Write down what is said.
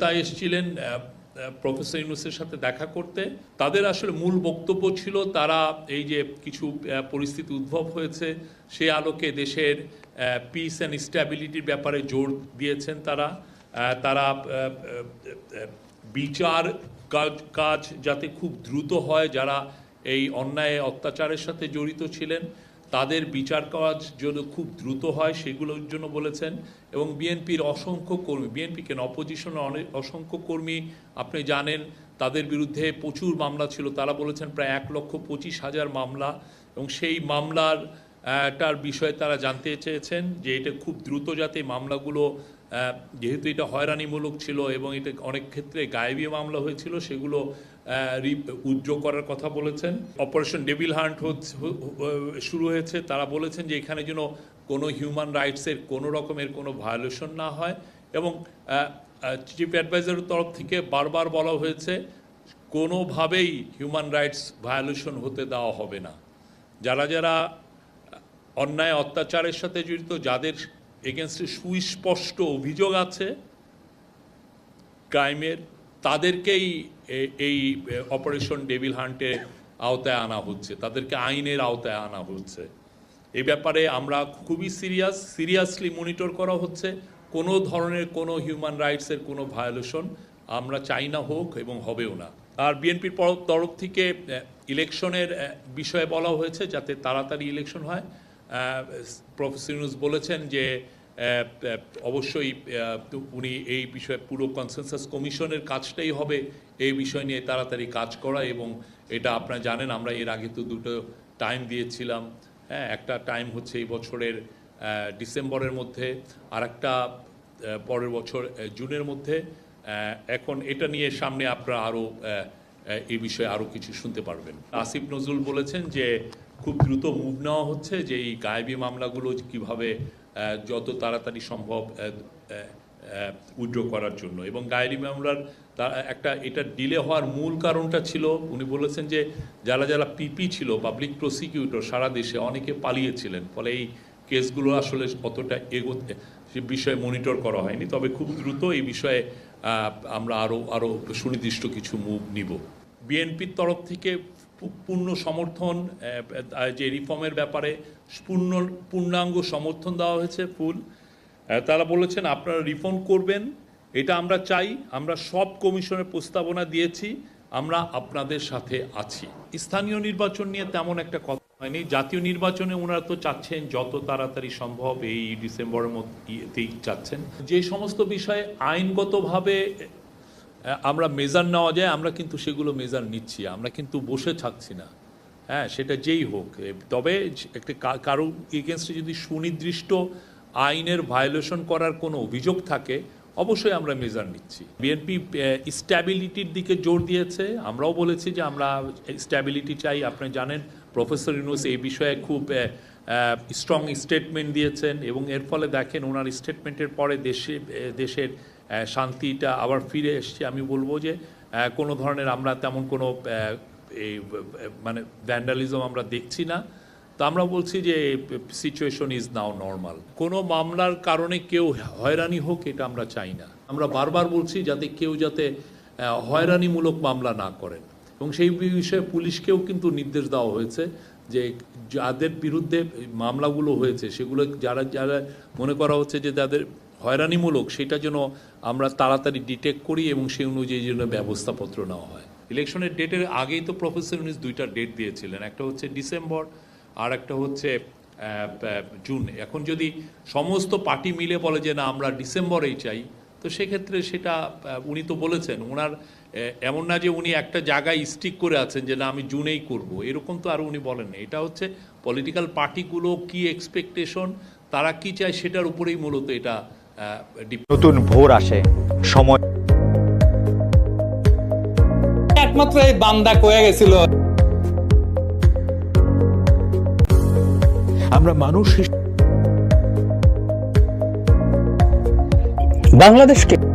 নেতা এসেছিলেন প্রফেসর ইউনুসের সাথে দেখা করতে। তাদের আসলে মূল বক্তব্য ছিল তারা এই যে কিছু পরিস্থিতি উদ্ভব হয়েছে, সে আলোকে দেশের পিস অ্যান্ড স্ট্যাবিলিটির ব্যাপারে জোর দিয়েছেন তারা। তারা বিচার কাজ কাজ যাতে খুব দ্রুত হয়, যারা এই অন্যায় অত্যাচারের সাথে জড়িত ছিলেন। তাদের বিচার কাজ যেন খুব দ্রুত হয় সেগুলোর জন্য বলেছেন। এবং বিএনপির অসংখ্য কর্মী, বিএনপি কেন অপোজিশনের অনেক অসংখ্য কর্মী, আপনি জানেন, তাদের বিরুদ্ধে প্রচুর মামলা ছিল। তারা বলেছেন প্রায় এক লক্ষ পঁচিশ হাজার মামলা এবং সেই মামলার টার বিষয়ে তারা জানতে চেয়েছেন যে এটা খুব দ্রুত যাতে মামলাগুলো যেহেতু এটা হয়রানিমূলক ছিল এবং এটা অনেক ক্ষেত্রে গায়েবী মামলা হয়েছিল, সেগুলো উজ্জ্ব করার কথা বলেছেন। অপারেশন ডেভিল হান্ট শুরু হয়েছে। তারা বলেছেন যে এখানে যেন কোনো হিউম্যান রাইটসের কোনো রকমের কোনো ভায়োলেশন না হয় এবং চিফ অ্যাডভাইজারের তরফ থেকে বারবার বলা হয়েছে কোনোভাবেই হিউম্যান রাইটস ভায়োলেশন হতে দেওয়া হবে না। যারা যারা অন্যায় অত্যাচারের সাথে জড়িত যাদের এগেনস্টে সুস্পষ্ট অভিযোগ আছে, ক্রাইমের, তাদেরকেই এই অপারেশন ডেভিল হান্টে আওতায় আনা হচ্ছে, তাদেরকে আইনের আওতায় আনা হচ্ছে। এই ব্যাপারে আমরা খুবই সিরিয়াস, সিরিয়াসলি মনিটর করা হচ্ছে, কোনো ধরনের কোনো হিউম্যান রাইটসের কোনো ভায়োলেশন আমরা চাই না হোক এবং হবেও না। আর বিএনপির তরফ থেকে ইলেকশনের বিষয়ে বলা হয়েছে যাতে তাড়াতাড়ি ইলেকশন হয়। প্রফেসর ইউনুস বলেছেন যে অবশ্যই উনি এই বিষয়ে পুরো কনসেনসাস কমিশনের কাজটাই হবে। এই বিষয় নিয়ে তাড়াতাড়ি কাজ করা এবং এটা আপনারা জানেন, আমরা এর আগে তো দুটো টাইম দিয়েছিলাম। হ্যাঁ একটা টাইম হচ্ছে এই বছরের ডিসেম্বরের মধ্যে, আর একটা পরের বছর জুনের মধ্যে। এখন এটা নিয়ে সামনে আপনারা আরও এই বিষয়ে আরও কিছু শুনতে পারবেন। আসিফ নজরুল বলেছেন যে খুব দ্রুত মুভ নেওয়া হচ্ছে যে এই গায়েবী মামলাগুলো কীভাবে যত তাড়াতাড়ি সম্ভব উইড্র করার জন্য। এবং গায়েবী মামলার একটা, এটা ডিলে হওয়ার মূল কারণটা ছিল, উনি বলেছেন যে যারা যারা পিপি ছিল পাবলিক প্রসিকিউটর সারা দেশে অনেকে পালিয়েছিলেন। ফলে এই কেসগুলো আসলে অতটা এগোতে, সে বিষয়ে মনিটর করা হয়নি। তবে খুব দ্রুত এই বিষয়ে আমরা আরও আরও সুনির্দিষ্ট কিছু মুভ নিব। বিএনপির তরফ থেকে পূর্ণ সমর্থন যে রিফর্মের ব্যাপারে পূর্ণ, পূর্ণাঙ্গ সমর্থন দেওয়া হয়েছে ফুল। তারা বলেছেন, আপনারা রিফর্ম করবেন, এটা আমরা চাই, আমরা সব কমিশনের প্রস্তাবনা দিয়েছি, আমরা আপনাদের সাথে আছি। স্থানীয় নির্বাচন নিয়ে তেমন একটা কথা হয়নি। জাতীয় নির্বাচনে ওনারা তো চাচ্ছেন, যত তাড়াতাড়ি সম্ভব এই ডিসেম্বরের মধ্যেই চাচ্ছেন। যে সমস্ত বিষয়ে আইনগতভাবে আমরা মেজার নেওয়া যায়, আমরা কিন্তু সেগুলো মেজার নিচ্ছি, আমরা কিন্তু বসে থাকছি না। হ্যাঁ সেটা যেই হোক তবে একটা কারও এগেনস্টে যদি সুনির্দিষ্ট আইনের ভায়োলেশন করার কোনো অভিযোগ থাকে, অবশ্যই আমরা মেজার নিচ্ছি। বিএনপি স্ট্যাবিলিটির দিকে জোর দিয়েছে। আমরাও বলেছি যে আমরা স্ট্যাবিলিটি চাই। আপনি জানেন প্রফেসর ইউনুস এই বিষয়ে খুব স্ট্রং স্টেটমেন্ট দিয়েছেন এবং এর ফলে দেখেন, ওনার স্টেটমেন্টের পরে দেশে দেশের শান্তিটা আবার ফিরে এসছে। আমি বলব যে কোনো ধরনের আমরা তেমন কোনো এই মানে ভ্যান্ডালিজম আমরা দেখছি না। তো আমরা বলছি যে সিচুয়েশন ইজ নাও নর্মাল কোনো মামলার কারণে কেউ হয়রানি হোক, এটা আমরা চাই না। আমরা বারবার বলছি যাতে কেউ যাতে হয়রানিমূলক মামলা না করেন। এবং সেই বিষয়ে পুলিশকেও কিন্তু নির্দেশ দেওয়া হয়েছে যে, যাদের বিরুদ্ধে মামলাগুলো হয়েছে, সেগুলো যারা যারা মনে করা হচ্ছে যে যাদের হয়রানিমূলক, সেটা যেন আমরা তাড়াতাড়ি ডিটেক্ট করি এবং সেই অনুযায়ী যেন ব্যবস্থাপত্র নেওয়া হয়। ইলেকশনের ডেটের আগেই তো প্রফেসর ইউনিস দুইটা ডেট দিয়েছিলেন, একটা হচ্ছে ডিসেম্বর আর একটা হচ্ছে জুন এখন যদি সমস্ত পার্টি মিলে বলে যে না, আমরা ডিসেম্বরেই চাই, তো সেক্ষেত্রে সেটা উনি তো বলেছেন ওনার এমন না যে উনি একটা জায়গায় স্টিক করে আছেন যে না, আমি জুনেই করব। এরকম তো আর উনি বলেন না। এটা হচ্ছে পলিটিক্যাল পার্টিগুলো কি এক্সপেকটেশন তারা কি চায় সেটার উপরেই মূলত এটা নতুন ভোর আসে সময় একমাত্র এই বান্দা কয়ে গেছিল। আমরা মানুষ হিসেবে বাংলাদেশকে